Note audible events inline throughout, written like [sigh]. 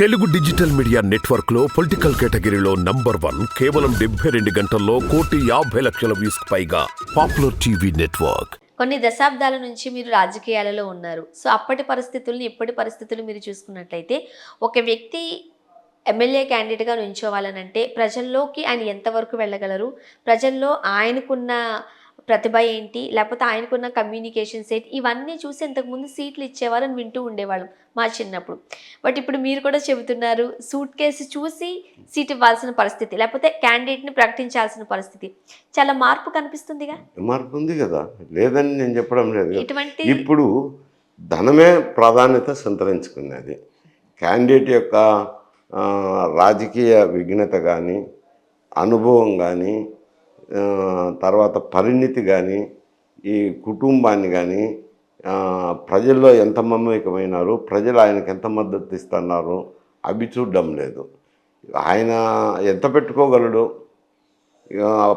Telugu digital media నెట్వర్క్లో political కేటగిరీలో number one కేవలం డెబ్బై రెండు గంటల్లో కోటి యాభై లక్షల వ్యూస్ పైగా పాపులర్ టీవీ నెట్వర్క్. కొన్ని దశాబ్దాల నుంచి మీరు రాజకీయాలలో ఉన్నారు. సో అప్పటి పరిస్థితుల్ని ఇప్పటి పరిస్థితులు మీరు చూసుకున్నట్లయితే ఒక వ్యక్తి ఎమ్మెల్యే క్యాండిడేట్గా నుంచోవాలనంటే ప్రజల్లోకి ఆయన ఎంతవరకు వెళ్ళగలరు? ప్రజల్లో ఆయనకున్న ప్రతిభ ఏంటి? లేకపోతే ఆయనకున్న కమ్యూనికేషన్ సెట్ ఇవన్నీ చూసి ఇంతకుముందు సీట్లు ఇచ్చేవారని వింటూ ఉండేవాళ్ళం మా చిన్నప్పుడు. బట్ ఇప్పుడు మీరు కూడా చెబుతున్నారు సూట్ కేసు చూసి సీట్ ఇవ్వాల్సిన పరిస్థితి లేకపోతే క్యాండిడేట్ని ప్రకటించాల్సిన పరిస్థితి. చాలా మార్పు కనిపిస్తుందిగా? మార్పు ఉంది కదా. లేదని నేను చెప్పడం లేదు. ఇటువంటి ఇప్పుడు ధనమే ప్రాధాన్యత సంతరించుకున్నది క్యాండిడేట్ యొక్క రాజకీయ విఘ్నత కానీ అనుభవం కానీ తర్వాత పరిణితి కానీ ఈ కుటుంబాన్ని కానీ ప్రజల్లో ఎంత మమేకమైనారు ప్రజలు ఆయనకు ఎంత మద్దతు ఇస్తున్నారు అవి చూడడం లేదు. ఆయన ఎంత పెట్టుకోగలడు?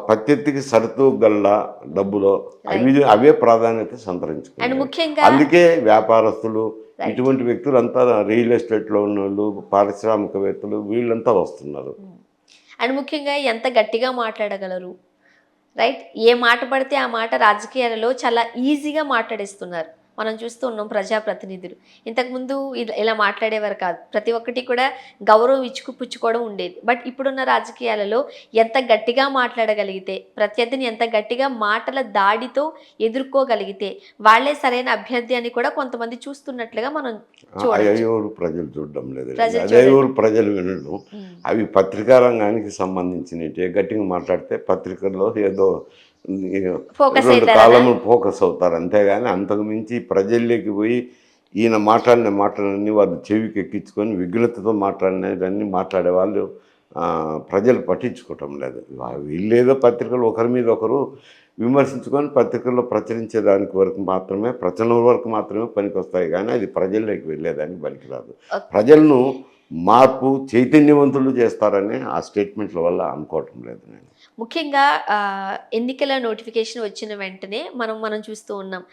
ప్రత్యర్థికి సరితూగల డబ్బులో. అవి అవే ప్రాధాన్యత ముఖ్యంగా అందుకే వ్యాపారస్తులు. ఇటువంటి వ్యక్తులు అంతా రియల్ ఎస్టేట్లో ఉన్న వాళ్ళు పారిశ్రామికవేత్తలు వీళ్ళంతా వస్తున్నారు. అండ్ ముఖ్యంగా ఎంత గట్టిగా మాట్లాడగలరు? రైట్? ఏ మాట పడితే ఆ మాట రాజకీయాలలో చాలా ఈజీగా మాట్లాడేస్తున్నారు. మనం చూస్తూ ఉన్నాం ప్రజాప్రతినిధులు. ఇంతకుముందు ఇలా ఇలా మాట్లాడేవారు కాదు. ప్రతి ఒక్కటి కూడా గౌరవం ఇచ్చుకు పుచ్చుకోవడం ఉండేది. బట్ ఇప్పుడున్న రాజకీయాలలో ఎంత గట్టిగా మాట్లాడగలిగితే ప్రత్యర్థిని ఎంత గట్టిగా మాటల దాడితో ఎదుర్కోగలిగితే వాళ్ళే సరైన అభ్యర్థి అని కూడా కొంతమంది చూస్తున్నట్లుగా మనం ప్రజలు చూడడం లేదు. ప్రజలు వినడం. అవి పత్రికా రంగానికి సంబంధించినవి. గట్టిగా మాట్లాడితే పత్రికల్లో ఏదో రెండు? కాలము ఫోకస్ అవుతారు అంతేగాని అంతకు మించి ప్రజల్లోకి పోయి ఈయన మాట్లాడిన మాటలన్నీ వాళ్ళు చెవికి ఎక్కించుకొని విఘ్నతతో మాట్లాడినవన్నీ మాట్లాడే వాళ్ళు ప్రజలు పట్టించుకోవటం లేదు వీళ్ళేదో పత్రికలు ఒకరి మీద ఒకరు విమర్శించుకొని పత్రికల్లో ప్రచురించే దానికి వరకు మాత్రమే ప్రచురణ వరకు మాత్రమే పనికొస్తాయి కానీ అది ప్రజల్లోకి వెళ్ళేదానికి పనికిరాదు. ప్రజలను మార్పు చైతన్యవంతులు చేస్తారని ఆ స్టేట్మెంట్ల వల్ల అనుకోవటం లేదు నేను ముఖ్యంగా ఎన్నికల నోటిఫికేషన్ వచ్చిన వెంటనే మనం మనం చూస్తూ ఉన్నాం.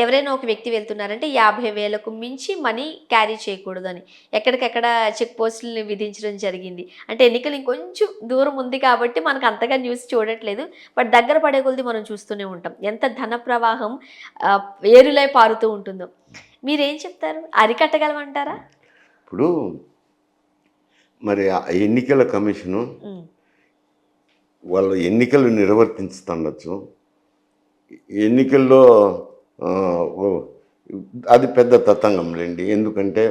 ఎవరైనా ఒక వ్యక్తి వెళ్తున్నారంటే యాభై వేలకు మించి మనీ క్యారీ చేయకూడదని. ఎక్కడికెక్కడ చెక్ పోస్టులను విధించడం జరిగింది. అంటే ఎన్నికలు ఇంకొంచెం దూరం ఉంది కాబట్టి మనకు అంతగా న్యూస్ చూడట్లేదు. బట్ దగ్గర పడే కొలది మనం చూస్తూనే ఉంటాం. ఎంత ధన ప్రవాహం ఏరులై పారుతూ ఉంటుందో. మీరేం చెప్తారు? అరికట్టగలమంటారా? ఇప్పుడు మరి ఎన్నికల కమిషను వాళ్ళు ఎన్నికలు నిర్వర్తించుతుండొచ్చు. ఎన్నికల్లో అది పెద్ద తతంగం లేండి. ఎందుకంటే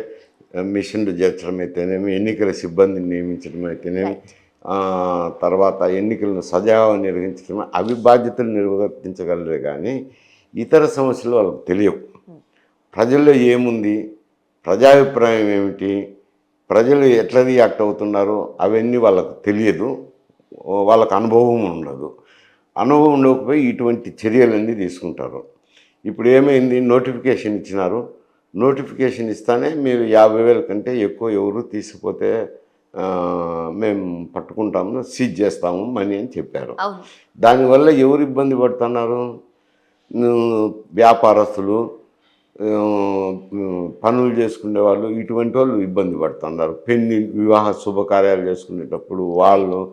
మిషన్లు చేర్చడం అయితేనేమి ఎన్నికల సిబ్బందిని నియమించడం అయితేనేమి తర్వాత ఎన్నికలను సజావుగా నిర్వహించడం అవి బాధ్యతలు నిర్వర్తించగలరే కానీ ఇతర సమస్యలు వాళ్ళకి తెలియవు. ప్రజల్లో ఏముంది? ప్రజాభిప్రాయం ఏమిటి? ప్రజలు ఎట్లా రియాక్ట్ అవుతున్నారో అవన్నీ వాళ్ళకు తెలియదు. వాళ్ళకు అనుభవం ఉండదు. అనుభవం ఉండకపోయి ఇటువంటి చర్యలన్నీ తీసుకుంటారు. ఇప్పుడు ఏమైంది? నోటిఫికేషన్ ఇచ్చినారు. నోటిఫికేషన్ ఇస్తానే మీరు యాభై వేల కంటే ఎక్కువ ఎవరు తీసుకుపోతే మేము పట్టుకుంటాము సీజ్ చేస్తాము మనీ అని చెప్పారు. దానివల్ల ఎవరు ఇబ్బంది పడుతున్నారు? వ్యాపారస్తులు పనులు చేసుకునే వాళ్ళు ఇటువంటి వాళ్ళు ఇబ్బంది పడుతున్నారు. పెళ్ళి వివాహ శుభకార్యాలు చేసుకునేటప్పుడు వాళ్ళు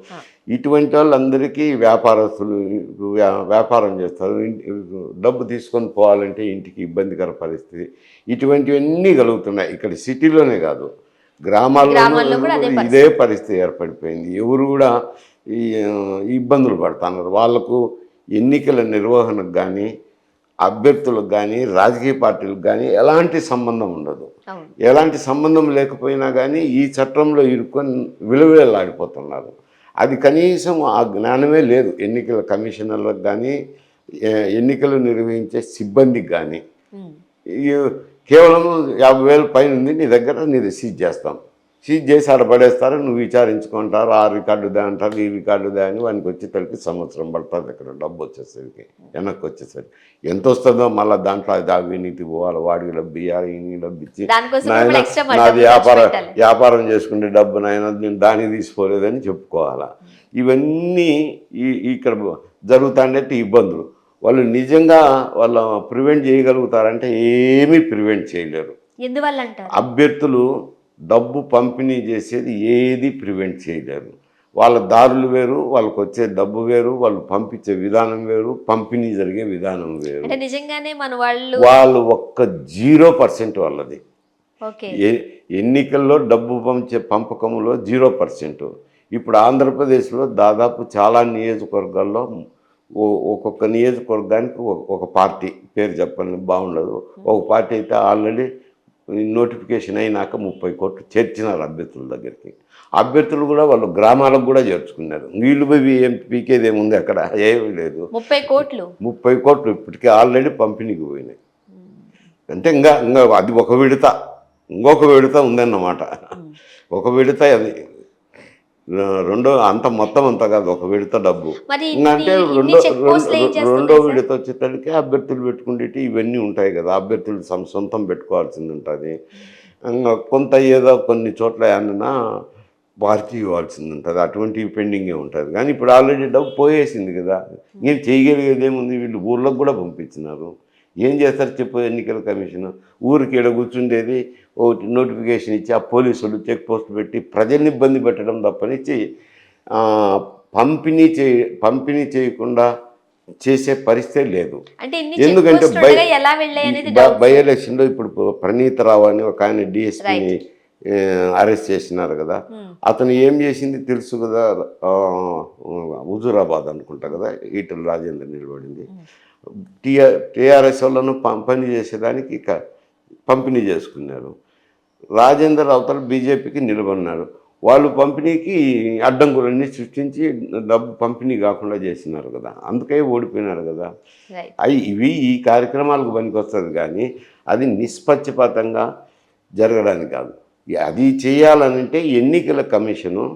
ఇటువంటి వాళ్ళందరికీ వ్యాపారస్తులు వ్యా- వ్యాపారం చేస్తారు. డబ్బు తీసుకొని పోవాలంటే ఇంటికి ఇబ్బందికర పరిస్థితి. ఇటువంటివన్నీ కలుగుతున్నాయి. ఇక్కడ సిటీలోనే కాదు గ్రామాల్లో ఇదే పరిస్థితి ఏర్పడిపోయింది. ఎవరు కూడా ఇబ్బందులు పడుతున్నారు. వాళ్ళకు ఎన్నికల నిర్వహణకు కానీ అభ్యర్థులకు కానీ రాజకీయ పార్టీలకు కానీ ఎలాంటి సంబంధం ఉండదు. ఎలాంటి సంబంధం లేకపోయినా కానీ ఈ చట్టంలో ఇరుక్కొని విలువలాడిపోతున్నారు అది కనీసం ఆ జ్ఞానమే లేదు. ఎన్నికల కమిషనర్లకు కానీ ఎన్నికలు నిర్వహించే సిబ్బందికి కానీ కేవలం యాభై వేల పైన ఉంది నీ దగ్గర నీది సీజ్ చేస్తాం. సీజ్ చేసి ఆడ పడేస్తారు నువ్వు విచారించుకుంటారు ఆ రికార్డుదా అంటారు ఈ రికార్డుదా అని వానికి వచ్చేసరికి సంవత్సరం పడుతుంది ఇక్కడ డబ్బు వచ్చేసరికి వెనక్కి వచ్చేసరికి. ఎంత వస్తుందో మళ్ళీ దాంట్లో అది అవినీతి పోవాలి వాడికి డబ్బు ఇవ్వాలి ఈయనకి డబ్బు ఇచ్చి. నాది వ్యాపారం. వ్యాపారం చేసుకునే డబ్బు నాయన నేను దానికి తీసుకోలేదని చెప్పుకోవాలా. ఇవన్నీ ఈ ఇక్కడ జరుగుతాండేటి ఇబ్బందులు. వాళ్ళు నిజంగా వాళ్ళ ప్రివెంట్ చేయగలుగుతారంటే ఏమీ ప్రివెంట్ చేయలేరు. అభ్యర్థులు డబ్బు పంపిణీ చేసేది ఏది ప్రివెంట్ చేయలేరు వాళ్ళ దారులు వేరు వాళ్ళకి వచ్చే డబ్బు వేరు వాళ్ళు పంపించే విధానం వేరు పంపిణీ జరిగే విధానం వేరు. నిజంగానే మన వాళ్ళు వాళ్ళు ఒక్క జీరో పర్సెంట్ వాళ్ళది. ఎన్నికల్లో డబ్బు పంచే పంపకంలో జీరో పర్సెంట్. ఇప్పుడు ఆంధ్రప్రదేశ్లో దాదాపు చాలా నియోజకవర్గాల్లో ఒక్కొక్క నియోజకవర్గానికి ఒక పార్టీ పేరు చెప్పండి బాగుండదు. ఒక పార్టీ అయితే ఆల్రెడీ నోటిఫికేషన్ అయినాక ముప్పై కోట్లు చేర్చినారు అభ్యర్థుల దగ్గరికి. అభ్యర్థులు కూడా వాళ్ళు గ్రామాలకు కూడా చేర్చుకున్నారు. వీళ్ళు పోయి ఏం పీకేది ఏముంది అక్కడ? ఏమీ లేదు. ముప్పై కోట్లు? ముప్పై కోట్లు ఇప్పటికే ఆల్రెడీ పంపిణీకి పోయినాయి. అంటే ఇంకా ఇంకా అది ఒక విడత ఇంకొక విడత ఉందన్నమాట. ఒక విడత అది రెండో అంత మొత్తం అంత కాదు ఒక విడత డబ్బు. అంటే రెండో రెండో-? విడత వచ్చేసరికి అభ్యర్థులు పెట్టుకుండేటి ఇవన్నీ ఉంటాయి కదా అభ్యర్థులు సొంతం పెట్టుకోవాల్సింది ఉంటుంది. ఇంకా కొంత ఏదో కొన్ని చోట్ల ఏమన్నా పార్టీ ఇవ్వాల్సింది ఉంటుంది అటువంటివి పెండింగే ఉంటుంది. కానీ ఇప్పుడు ఆల్రెడీ డబ్బు పోయేసింది కదా ఏం చేయగలిగేది ఏముంది వీళ్ళు ఊర్లకు కూడా పంపించినారు. ఏం చేస్తారు చెప్పు ఎన్నికల కమిషన్? ఊరికి ఈడ కూర్చుండేది ఓ నోటిఫికేషన్ ఇచ్చి ఆ పోలీసులు చెక్ పోస్ట్ పెట్టి ప్రజల్ని ఇబ్బంది పెట్టడం తప్పనిచ్చి పంపిణీ చేయ పంపిణీ చేయకుండా చేసే పరిస్థితే లేదు. ఎందుకంటే బై ఎలక్షన్లో ఇప్పుడు ప్రణీత్ రావు అని ఒక ఆయన డిఎస్పీని అరెస్ట్ చేసినారు కదా. అతను ఏం చేసింది తెలుసు కదా హుజూరాబాద్ అనుకుంటా కదా ఈటల రాజేందర్ నిలబడింది. టీఆర్ టీఆర్ఎస్ వాళ్ళను పం- పని చేసేదానికి ఇక పంపిణీ చేసుకున్నారు. రాజేందర్ అవతల బీజేపీకి నిలబడినారు వాళ్ళు పంపిణీకి అడ్డంకులన్నీ సృష్టించి డబ్బు పంపిణీ కాకుండా చేసినారు కదా. అందుకే ఓడిపోయినారు కదా. అవి ఇవి ఈ కార్యక్రమాలకు పనికొస్తుంది కానీ అది నిష్పక్షపాతంగా జరగడానికి కాదు. అది చేయాలనంటే ఎన్నికల కమిషను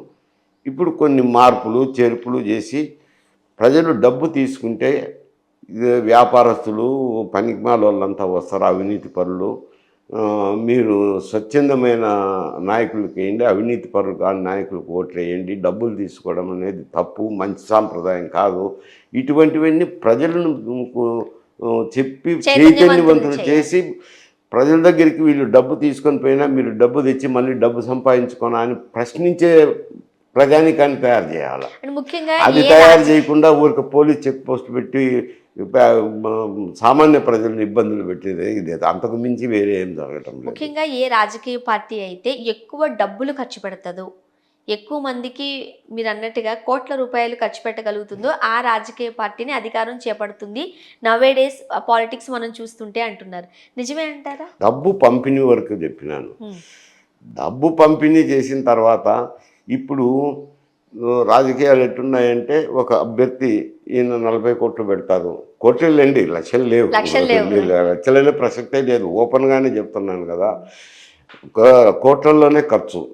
ఇప్పుడు కొన్ని మార్పులు చేర్పులు చేసి ప్రజలు డబ్బు తీసుకుంటే వ్యాపారస్తులు పనికిమాల వాళ్ళంతా వస్తారు అవినీతి పరులు. మీరు స్వచ్ఛందమైన నాయకులకు వేయండి అవినీతి పరులు కాని నాయకులకు ఓట్లు వేయండి. డబ్బులు తీసుకోవడం అనేది తప్పు మంచి సాంప్రదాయం కాదు. ఇటువంటివన్నీ ప్రజలను చెప్పి చైతన్యవంతులు. చేసి ప్రజల దగ్గరికి వీళ్ళు డబ్బు తీసుకొని పోయినా మీరు డబ్బు తెచ్చి మళ్ళీ డబ్బు సంపాదించుకోనా అని ప్రశ్నించే ప్రజానికాన్ని తయారు చేయాలి? అది తయారు చేయకుండా ఊరికి పోలీస్ చెక్ పోస్ట్ పెట్టి సామాన్య ప్రజలను ఇబ్బందులు పెట్టేది ఇది. అంతకు మించి వేరే ఏం జరగటం లేదు. ముఖ్యంగా ఏ రాజకీయ పార్టీ అయితే ఎక్కువ డబ్బులు ఖర్చు పెడతదో ఎక్కువ మందికి మీరు అన్నట్టుగా కోట్ల రూపాయలు ఖర్చు పెట్టగలుగుతుందో ఆ రాజకీయ పార్టీని అధికారం చేపడుతుంది. నవే డేస్ పాలిటిక్స్ మనం చూస్తుంటే అంటున్నారు. నిజమే అంటారా? డబ్బు పంపిణీ వరకు చెప్పినాను. డబ్బు పంపిణీ చేసిన తర్వాత ఇప్పుడు రాజకీయాలు ఎట్టున్నాయంటే ఒక అభ్యర్థి ఈయన నలభై కోట్లు పెడతారు. కోట్లు లేండి లక్షలు లేవు. లక్షలు లేవు. లక్షలనే ప్రసక్తే లేదు. ఓపెన్గానే చెప్తున్నాను కదా. ఒక కోట్లలోనే ఖర్చు.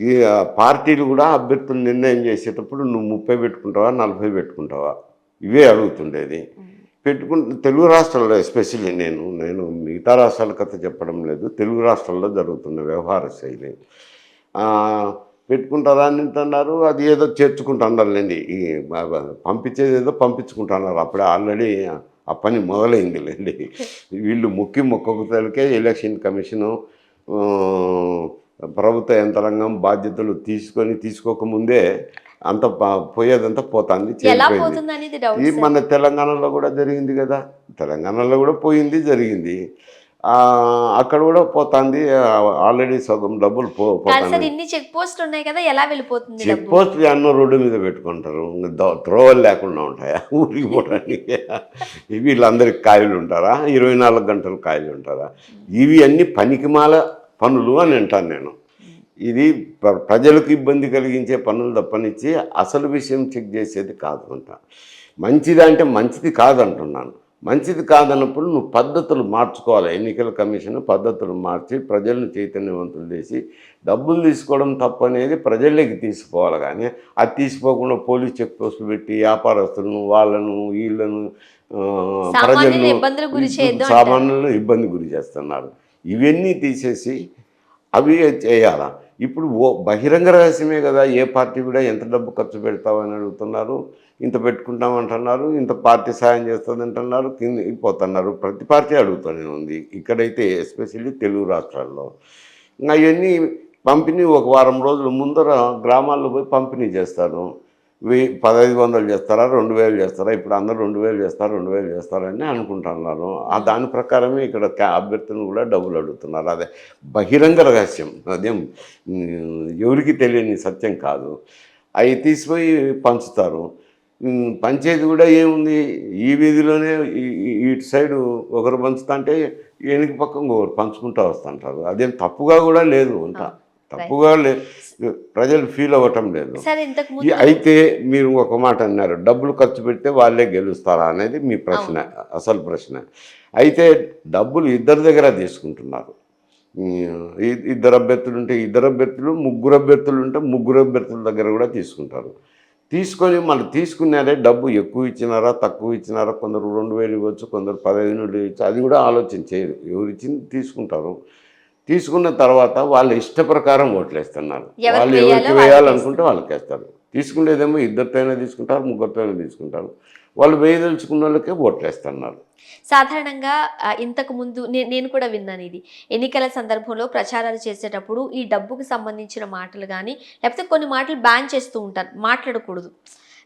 ఈ పార్టీలు కూడా అభ్యర్థులు నిర్ణయం చేసేటప్పుడు నువ్వు ముప్పై పెట్టుకుంటావా నలభై పెట్టుకుంటావా? ఇవే అడుగుతుండేది. పెట్టుకుంటే తెలుగు రాష్ట్రాల్లో ఎస్పెషల్లీ నేను నేను మిగతా రాష్ట్రాల కథ చెప్పడం లేదు. తెలుగు రాష్ట్రాల్లో జరుగుతున్న వ్యవహార శైలి. పెట్టుకుంటారా అని అంటున్నారు. అది ఏదో చేర్చుకుంటున్నారులేండి ఈ పంపించేది ఏదో పంపించుకుంటున్నారు. అప్పుడే ఆల్రెడీ ఆ పని మొదలైంది లేండి. వీళ్ళు ముక్కి మొక్కకుతలకే ఎలక్షన్ కమిషను ప్రభుత్వ యంత్రాంగం బాధ్యతలు తీసుకొని తీసుకోకముందే అంత పోయేదంతా పోతుంది ఈ మన తెలంగాణలో కూడా జరిగింది కదా. తెలంగాణలో కూడా పోయింది జరిగింది. అక్కడ కూడా పోతుంది. ఆల్రెడీ సగం డబ్బులు పో కాదు సార్ పోతాయి ఇన్ని చెక్ పోస్టులు ఉన్నాయి కదా ఎలా వెళ్ళిపోతుంది చెక్ పోస్ట్ అన్న రోడ్డు మీద పెట్టుకుంటారు. త్రోవలు లేకుండా ఉంటాయా? [laughs] ఊరికి పోవడానికి. వీళ్ళందరికి కాయలు ఉంటారా? ఇరవై నాలుగు గంటలు కాయలు ఉంటారా? ఇవి అన్ని పనికిమాల పనులు అని అంటాను నేను. ఇది ప్ర- ప్రజలకు ఇబ్బంది కలిగించే పనులు తప్పనిచ్చి అసలు విషయం చెక్ చేసేది కాదు అంట. మంచిది అంటే మంచిది కాదంటున్నాను. మంచిది కాదన్నప్పుడు నువ్వు పద్ధతులు మార్చుకోవాలి. ఎన్నికల కమిషన్ పద్ధతులు మార్చి ప్రజలను చైతన్యవంతులు చేసి డబ్బులు తీసుకోవడం తప్పు అనేది ప్రజల్లోకి తీసుకోవాలి కానీ అది తీసుకోకుండా పోలీస్ చెక్ పోస్టులు పెట్టి వ్యాపారస్తులను వాళ్ళను వీళ్ళను అంటారు. సామాన్యులను ఇబ్బంది గురి చేస్తున్నారు. ఇవన్నీ తీసేసి అవి చేయాలా? ఇప్పుడు ఓ బహిరంగ రహస్యమే కదా ఏ పార్టీ కూడా ఎంత డబ్బు ఖర్చు పెడతామని అడుగుతున్నారు ఇంత పెట్టుకుంటామంటున్నారు ఇంత పార్టీ సాయం చేస్తుంది అంటున్నారు కింద పోతున్నారు. ప్రతి పార్టీ అడుగుతూనే ఉంది. ఇక్కడైతే ఎస్పెషల్లీ తెలుగు రాష్ట్రాల్లో. ఇంకా అవన్నీ పంపిణీ ఒక వారం రోజుల ముందర గ్రామాల్లో పోయి పంపిణీ చేస్తారు వెయ్యి పదహైదు వందలు చేస్తారా రెండు వేలు చేస్తారా ఇప్పుడు అందరూ రెండు వేలు చేస్తారు రెండు వేలు చేస్తారని అనుకుంటున్నారు. ఆ దాని ప్రకారమే ఇక్కడ అభ్యర్థులు కూడా డబ్బులు అడుగుతున్నారు. అదే బహిరంగ రహస్యం. అదేం ఎవరికి తెలియని సత్యం కాదు. అవి తీసిపోయి పంచుతారు. పంచేది కూడా ఏముంది? ఈ వీధిలోనే ఇటు సైడు ఒకరు పంచుతా అంటే వెనుక పక్క ఇంకొకరు పంచుకుంటూ వస్తుంటారు అదేం తప్పుగా కూడా లేదు ఉంటా తప్పుగా ప్రజలు ఫీల్ అవ్వటం లేదు. అయితే మీరు ఒక మాట అన్నారు డబ్బులు ఖర్చు పెడితే వాళ్ళే గెలుస్తారా అనేది మీ ప్రశ్న అసలు ప్రశ్న. అయితే డబ్బులు ఇద్దరి దగ్గర తీసుకుంటున్నారు. ఇద్దరు అభ్యర్థులు ఉంటే ఇద్దరు అభ్యర్థులు ముగ్గురు అభ్యర్థులు ఉంటే ముగ్గురు అభ్యర్థుల దగ్గర కూడా తీసుకుంటారు. తీసుకొని మళ్ళీ తీసుకున్నారే డబ్బు ఎక్కువ ఇచ్చినారా తక్కువ ఇచ్చినారా కొందరు రెండు వేలు ఇవ్వచ్చు కొందరు పదహైదు ఇవ్వచ్చు అది కూడా ఆలోచన చేయరు. ఎవరు ఇచ్చింది తీసుకుంటారు. తీసుకున్న తర్వాత వాళ్ళ ఇష్ట ప్రకారం ఓట్లేస్తున్నారు. వాళ్ళు ఎవరికి వేయాలనుకుంటే వాళ్ళకి వేస్తారు. తీసుకునేదేమో ఇద్దరితోనే తీసుకుంటారు ముగ్గురితోనే తీసుకుంటారు. వాళ్ళు వేయదలుచుకున్న వాళ్ళకే ఓట్లేస్తున్నారు. సాధారణంగా ఇంతకు ముందు నేను కూడా విన్నాను ఇది. ఎన్నికల సందర్భంలో ప్రచారాలు చేసేటప్పుడు ఈ డబ్బుకు సంబంధించిన మాటలు కానీ లేకపోతే కొన్ని మాటలు బ్యాన్ చేస్తూ ఉంటారు. మాట్లాడకూడదు.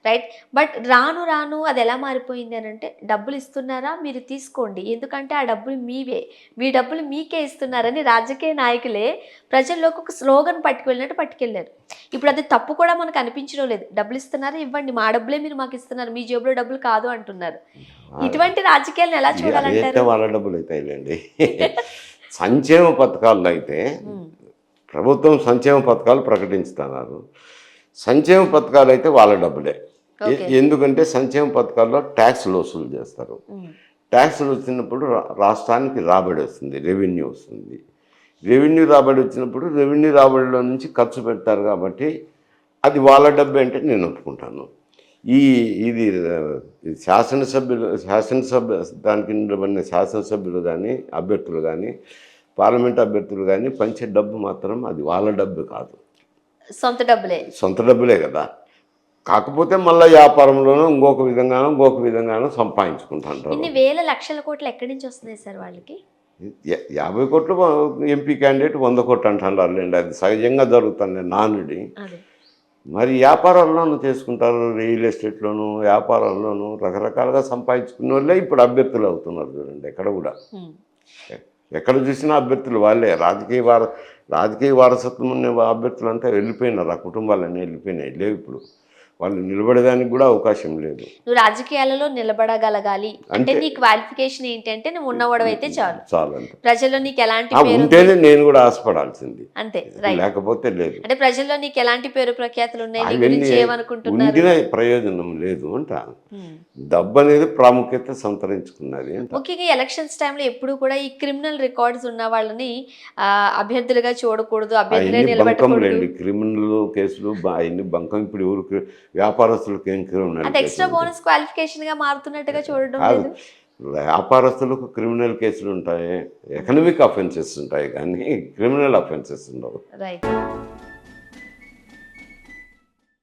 రైట్ బట్ రాను రాను అది ఎలా మారిపోయింది అని అంటే డబ్బులు ఇస్తున్నారా? మీరు తీసుకోండి. ఎందుకంటే ఆ డబ్బులు మీవే. మీ డబ్బులు మీకే ఇస్తున్నారని రాజకీయ నాయకులే ప్రజల్లోకి ఒక స్లోగన్ పట్టుకెళ్ళినట్టు పట్టుకెళ్ళారు. ఇప్పుడు అది తప్పు కూడా మనకు అనిపించడం లేదు. డబ్బులు ఇస్తున్నారా? ఇవ్వండి. మా డబ్బులే మీరు మాకు ఇస్తున్నారు. మీ జేబులో డబ్బులు కాదు అంటున్నారు. ఇటువంటి రాజకీయాలను ఎలా అదైతే చూడాలంటారు? వాళ్ళ డబ్బులు అవుతాయిలేండి [laughs] సంక్షేమ పథకాల్లో అయితే ప్రభుత్వం సంక్షేమ పథకాలు ప్రకటిస్తున్నారు సంక్షేమ పథకాలు అయితే వాళ్ళ డబ్బులే. ఎందుకంటే సంక్షేమ పథకాల్లో ట్యాక్స్లు వసూలు చేస్తారు. ట్యాక్స్లు వచ్చినప్పుడు రాష్ట్రానికి రాబడి వస్తుంది రెవెన్యూ వస్తుంది. రెవెన్యూ రాబడి వచ్చినప్పుడు రెవెన్యూ రాబడిలో నుంచి ఖర్చు పెడతారు కాబట్టి అది వాళ్ళ డబ్బే అంటే నేను ఒప్పుకుంటాను. ఈ ఇది శాసనసభ్యులు శాసనసభ దానికి నిలబడిన శాసనసభ్యులు కానీ అభ్యర్థులు కానీ పార్లమెంట్ అభ్యర్థులు కానీ పంచే డబ్బు మాత్రం అది వాళ్ళ డబ్బు కాదు. సొంత డబ్బులే. సొంత డబ్బులే కదా. కాకపోతే మళ్ళీ వ్యాపారంలోనూ ఇంకొక విధంగానో ఇంకొక విధంగానో సంపాదించుకుంటుంటారు. ఇన్ని వేల లక్షల కోట్లు ఎక్కడి నుంచి వస్తున్నాయి సార్ వాళ్ళకి? యాభై కోట్లు ఎంపీ క్యాండిడేట్ వంద కోట్లు అంటున్నారులేండి. అది సహజంగా జరుగుతుంది నానుడి. మరి వ్యాపారాల్లోనూ చేసుకుంటారు రియల్ ఎస్టేట్లోను వ్యాపారాల్లోనూ రకరకాలుగా సంపాదించుకున్న వాళ్ళే ఇప్పుడు అభ్యర్థులు అవుతున్నారు చూడండి ఎక్కడ కూడా. ఎక్కడ చూసినా అభ్యర్థులు వాళ్ళే. రాజకీయ వార రాజకీయ వారసత్వం ఉన్న అభ్యర్థులు అంతా వెళ్ళిపోయినారు ఆ కుటుంబాలన్నీ వెళ్ళిపోయినాయి లేవు ఇప్పుడు. వాళ్ళు నిలబడేదానికి కూడా అవకాశం లేదు. నువ్వు రాజకీయాలలో నిలబడగలగాలి. అంటే నీ క్వాలిఫికేషన్ ఏంటి అంటే నువ్వు ఉన్నవాడవైతే చాలు. చాలు ప్రజల్లో నీకు ఎలాంటి ఉంటేనే నేను కూడా ఆశపడాల్సింది. అంతే లేకపోతే లేదు. అంటే ప్రజల్లో నీకు ఎలాంటి పేరు ప్రఖ్యాతులు ఉన్నాయి? ప్రయోజనం లేదు అంట. డబ్బు అనేది ప్రాముఖ్యత సంతరించుకున్నది ముఖ్యంగా ఎలక్షన్స్ టైంలో ఎప్పుడు కూడా ఈ క్రిమినల్ రికార్డ్స్ ఉన్న వాళ్ళని అభ్యర్థులుగా చూడకూడదు అభ్యర్థులే నిలబెట్టకూడదు. క్రిమినల్ కేసులు అవన్నీ బంకం ఇప్పుడు ఎవరు వ్యాపారస్తులకు ఏం క్రిమినల్ ఎక్స్ట్రా బోనస్ క్వాలిఫికేషన్గా మారుతున్నట్టుగా చూడడం వ్యాపారస్తులకు క్రిమినల్ కేసులు ఉంటాయి ఎకనమిక్ అఫెన్సెస్ ఉంటాయి కానీ క్రిమినల్ అఫెన్సెస్ ఉండవు. రైట్.